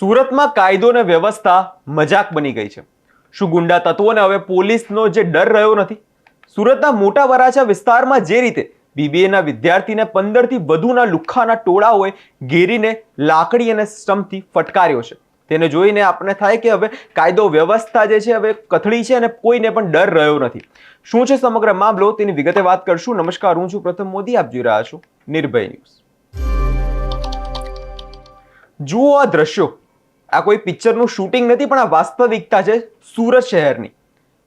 સુરતમાં કાયદો અને વ્યવસ્થા મજાક બની ગઈ છે. શું ગુંડા તત્વોને હવે પોલીસનો જે ડર રહ્યો નથી? સુરતના મોટા વરાછા વિસ્તારમાં જે રીતે બીબીએના વિદ્યાર્થીને પંદરથી વધુના લુખ્ખાના ટોળાઓએ ઘેરીને લાકડી અને સ્ટમ્પથી ફટકાર્યો છે. તેને જોઈને આપણે થાય કે હવે કાયદો વ્યવસ્થા જે છે હવે કથળી છે અને કોઈને પણ ડર રહ્યો નથી. શું છે સમગ્ર મામલો? તેની વિગતે વાત કરશું. નમસ્કાર, હું છું પ્રથમ મોદી. આપ જોઈ રહ્યા છો નિર્ભય ન્યૂઝ. જુઓ આ દ્રશ્યો. આ કોઈ પિક્ચરનું શૂટિંગ નથી, પણ આ વાસ્તવિકતા છે સુરત શહેરની.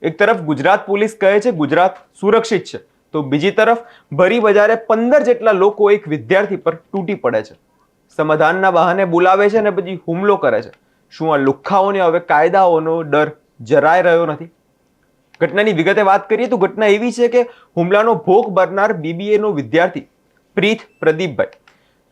એક તરફ ગુજરાત પોલીસ કહે છે, ગુજરાત સુરક્ષિત છે. તો બીજી તરફ, ભરી બજારે પંદર જેટલા લોકો એક વિદ્યાર્થી પર તૂટી પડે છે. સમાધાનના બહાને બોલાવે છે અને પછી હુમલો કરે છે. શું આ લુખ્ખાઓને હવે કાયદાઓનો ડર જરાય રહ્યો નથી? ઘટનાની વિગતે વાત કરીએ તો ઘટના એવી છે કે હુમલાનો ભોગ બનનાર બીબીએનો વિદ્યાર્થી પ્રીત પ્રદીપભાઈ.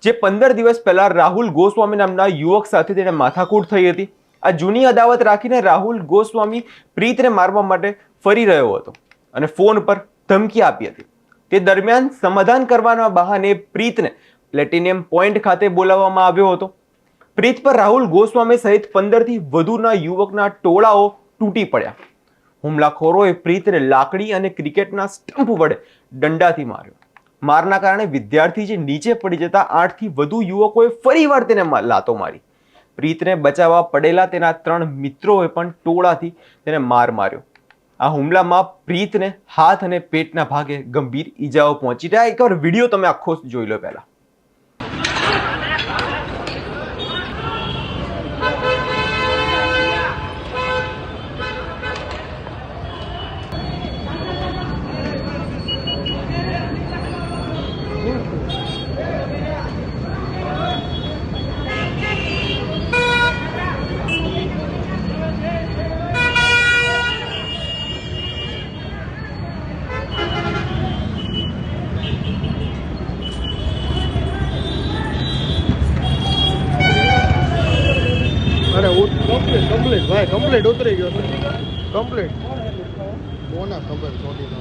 જે પંદર દિવસ પહેલા રાહુલ ગોસ્વામી નામના યુવક સાથે તેને માથાકૂટ થઈ હતી. આ જૂની અદાવત રાખીને રાહુલ ગોસ્વામી પ્રીતને મારવા માટે ફરી રહ્યો હતો અને ફોન પર ધમકી આપી હતી. તે દરમિયાન સમાધાન કરવાના બહાને પ્રીતને પ્લેટિનિયમ પોઈન્ટ ખાતે બોલાવવામાં આવ્યો હતો. પ્રીત પર રાહુલ ગોસ્વામી સહિત પંદરથી વધુના યુવકના ટોળાઓ તૂટી પડ્યા. હુમલાખોરોએ પ્રીતને લાકડી અને ક્રિકેટના સ્ટમ્પ વડે દંડાથી માર્યો. મારના કારણે વિદ્યાર્થી જે નીચે પડી જતા આઠથી વધુ યુવકોએ ફરીવાર તેને લાતો મારી. પ્રીતને બચાવવા પડેલા તેના ત્રણ મિત્રોએ પણ ટોળાથી તેને માર માર્યો. આ હુમલામાં પ્રીતને હાથ અને પેટના ભાગે ગંભીર ઈજાઓ પહોંચી. રહ્યા એકવાર વીડિયો તમે આખો જોઈ લો પહેલા. અરે કમ્પ્લીટ કમ્પ્લીટ ભાઈ કમ્પ્લીટ ઉતરી ગયો કમ્પ્લીટ કોના ખબર ચોટી નો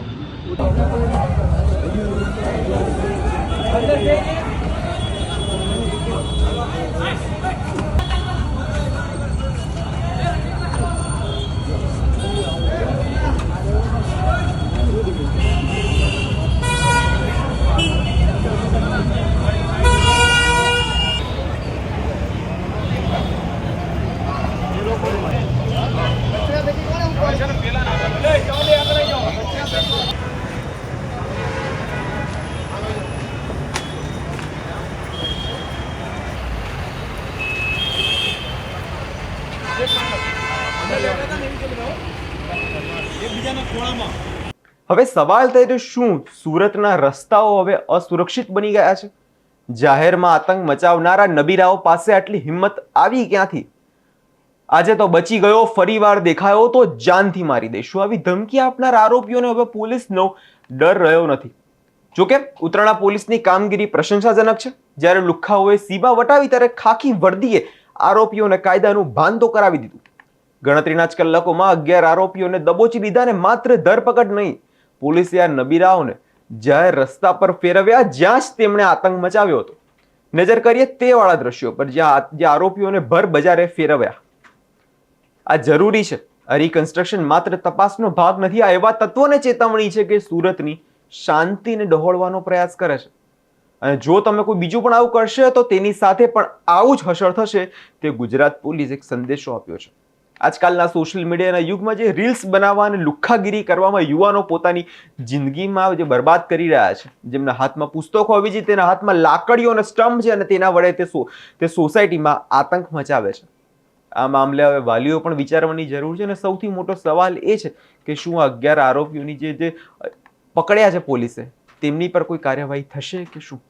હવે સવાલ થાય તો શું? સુરતના રસ્તાઓ હવે અસુરક્ષિત બની ગયા છે? જાહેરમાં આતંક મચાવનારા નબીરાઓ પાસે આટલી હિંમત આવી ક્યાંથી? આજે તો બચી ગયો, ફરીવાર દેખાયો તો જાનથી મારી દઈશું આવી ધમકી આપનાર આરોપીઓને હવે પોલીસનો ડર રહ્યો નથી. જોકે ઉત્તરાણા પોલીસની કામગીરી પ્રશંસાજનક છે. જ્યારે લુખ્ખાઓએ સીમા વટાવી, ત્યારે ખાખી વર્દીએ આરોપીઓને કાયદાનું ભાન તો કરાવી દીધું. ગણતરીના જ કલાકોમાં અગિયાર આરોપીઓને દબોચી લીધા ને માત્ર ધરપકડ નહીં, પોલીસે આ નબીરાઓને જાહેર રસ્તા પર ફેરવ્યા જ્યાં જ તેમણે આતંક મચાવ્યો હતો. નજર કરીએ તે વાળા દ્રશ્યો પર જ્યાં જે આરોપીઓને ભર બજારે ફેરવ્યા. આ જરૂરી છે. રિકન્સ્ટ્રક્શન માત્ર તપાસનો ભાગ નથી, આ એવા તત્વોને ચેતવણી છે કે સુરતની શાંતિને ડહોળવાનો પ્રયાસ કરે છે. અને જો તમે કોઈ બીજું પણ આવું કરશે, તો તેની સાથે પણ આવું જ હશર થશે. તે ગુજરાત પોલીસ એક સંદેશો આપ્યો છે. આજકાલના સોશિયલ મીડિયાના યુગમાં જે રીલ્સ બનાવવા અને લુખ્ખાગીરી કરવામાં યુવાનો પોતાની જિંદગીમાં જે બરબાદ કરી રહ્યા છે, જેમના હાથમાં પુસ્તકો હોવી જોઈએ તેના હાથમાં લાકડીઓ અને સ્ટમ્પ છે અને તેના વડે તે તે સોસાયટીમાં આતંક મચાવે છે. આ મામલે હવે વાલીઓ પણ વિચારવાની જરૂર છે અને સૌથી મોટો સવાલ એ છે કે શું અગિયાર આરોપીઓની જે જે પકડ્યા છે પોલીસે, તેમની પર કોઈ કાર્યવાહી થશે કે શું?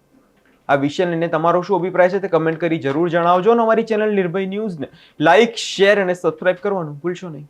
આ વિષય લઈને તમારો શું અભિપ્રાય છે તે કમેન્ટ કરી જરૂર જણાવજો અને અમારી ચેનલ નિર્ભય ન્યૂઝને લાઇક શેર અને સબસ્ક્રાઇબ કરવાનું ભૂલશો નહીં.